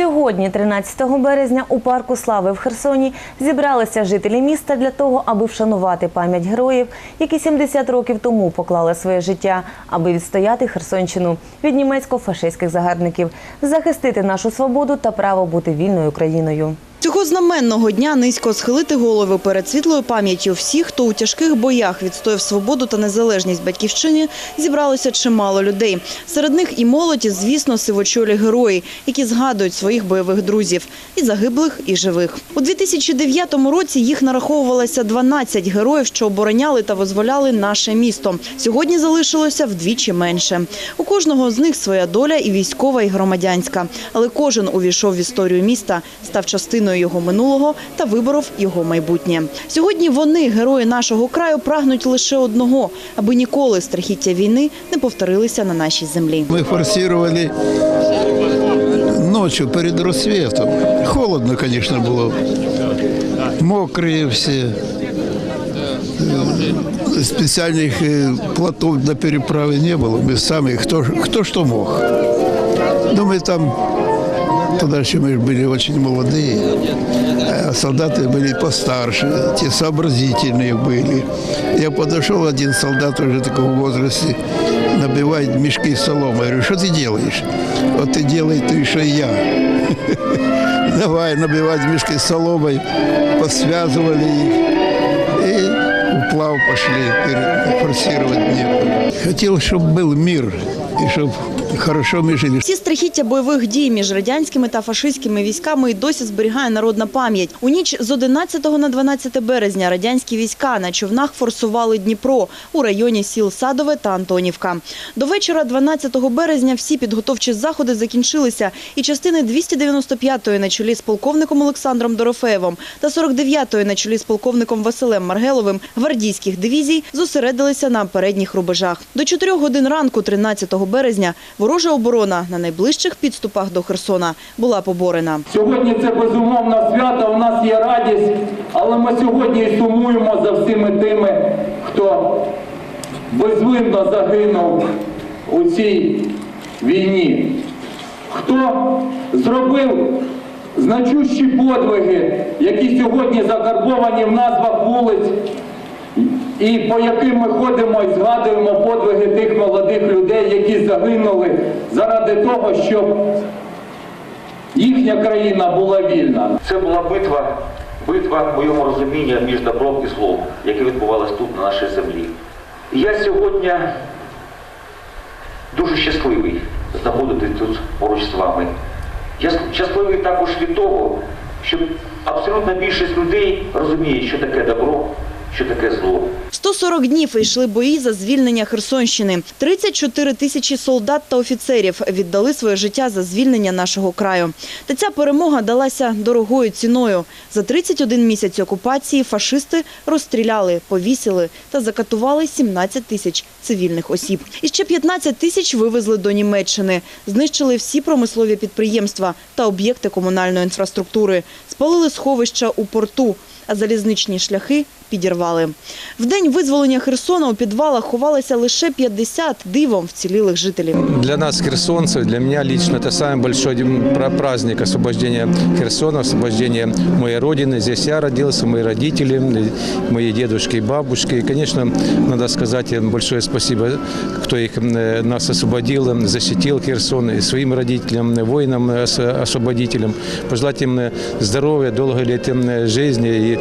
Сьогодні, 13 березня, у парку Слави в Херсоні зібралися жителі міста для того, аби вшанувати пам'ять героїв, які 70 років тому поклали своє життя, аби відстояти Херсонщину від німецько-фашистських загарбників, захистити нашу свободу та право бути вільною країною. Цього знаменного дня низько схилити голови перед світлою пам'яттю всіх, хто у тяжких боях відстояв свободу та незалежність батьківщини, зібралося чимало людей. Серед них і молодь, і, звісно, сивочолі герої, які згадують своїх бойових друзів і загиблих, і живих. У 2009 році їх нараховувалося 12 героїв, що обороняли та визволяли наше місто. Сьогодні залишилося вдвічі менше. У кожного з них своя доля і військова, і громадянська. Але кожен увійшов в історію міста, став частиною його минулого та виборов його майбутнє. Сьогодні вони, герої нашого краю, прагнуть лише одного, аби ніколи страхіття війни не повторилися на нашій землі. Мы форсировали ночью перед рассветом. Холодно, конечно, было. Мокрые все. Э, Специальных э, плотов для переправы не было. Мы сами, кто, кто что мог. Но мы там, тогда еще мы были очень молодые, а солдаты были постарше, те сообразительные были. Я подошел, один солдат уже такого возрасте, набивает мешки соломы. Я говорю, что ты делаешь? Вот ты делай ты, и я. Давай набивать мешки соломой, посвязывали их и уплав пошли форсировать Днепр. Хотел, чтобы был мир и чтобы хорошо мы жили. Ці страхіття бойових дій між радянськими та фашистськими військами і досі зберігає народна пам'ять. У ніч з 11 на 12 березня радянські війська на човнах форсували Дніпро у районі сіл Садове та Антонівка. До вечора 12 березня всі підготовчі заходи закінчилися, і частини 295-ї на чолі з полковником Олександром Дорофеєвим та 49-ї на чолі з полковником Василем Маргеловим гвардійських дивізій зосередилися на передніх рубежах. До 4 годин ранку 13 березня ворожа оборона на найближчих підступах до Херсона була поборена. Сьогодні це безумовно свято, у нас є радість, але ми сьогодні і сумуємо за всіми тими, хто безвинно загинув у цій війні. Хто зробив значущі подвиги, які сьогодні закарбовані в назвах вулиць, і по яким ми ходимо і згадуємо подвиги тих молодих людей, які загинули заради того, щоб їхня країна була вільна. Це була битва, битва в моєму розумінні між добром і злом, яка відбувалась тут, на нашій землі. І я сьогодні дуже щасливий знаходитись тут поруч з вами. Я щасливий також від того, що абсолютна більшість людей розуміє, що таке добро, що таке зло. 140 днів йшли бої за звільнення Херсонщини. 34 тисячі солдат та офіцерів віддали своє життя за звільнення нашого краю. Та ця перемога далася дорогою ціною. За 31 місяць окупації фашисти розстріляли, повісили та закатували 17 тисяч цивільних осіб. І ще 15 тисяч вивезли до Німеччини. Знищили всі промислові підприємства та об'єкти комунальної інфраструктури. Спалили сховища у порту, а залізничні шляхи підірвали. В день визволення Херсона у підвалах ховалися лише 50 дивом вцілілих жителів. Для нас, херсонцев, для меня лично, это самый большой пра- праздник освобождения Херсона, освобождения моей родины. Здесь я родился, мои родители, мои дедушки и бабушки. И, конечно, надо сказать им большое спасибо, кто их, э, нас освободил, защитил Херсон, и своим родителям, воинам, э, ос- освободителям. Пожелать им э, здоровья, долгой лет э, жизни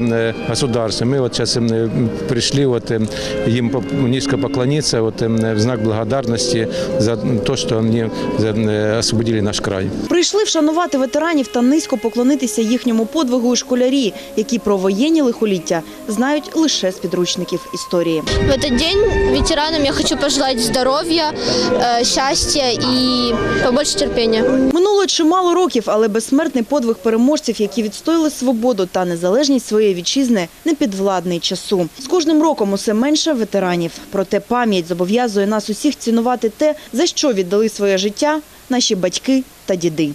и, заб- и заботы э, государства. Мы вот сейчас э, пришли вот, э, им поп- низко поклониться вот, э, в знак благодарности за то, что они э, освободили наш край. Прийшли вшанувати ветеранів та низько поклонитися їхньому подвигу і школярі, які про воєнні лихоліття знають лише з підручників історії. В этот день ветеранам я хочу пожелать здоровья, э, счастья и побольше терпения. Минуло чимало років, але безсмертний подвиг переможців, які відстояли свободу та незалежність своєї вітчизни, не підвладний часу. З кожним роком усе менше ветеранів. Проте пам'ять зобов'язує нас усіх цінувати те, за що віддали своє життя наші батьки та діди.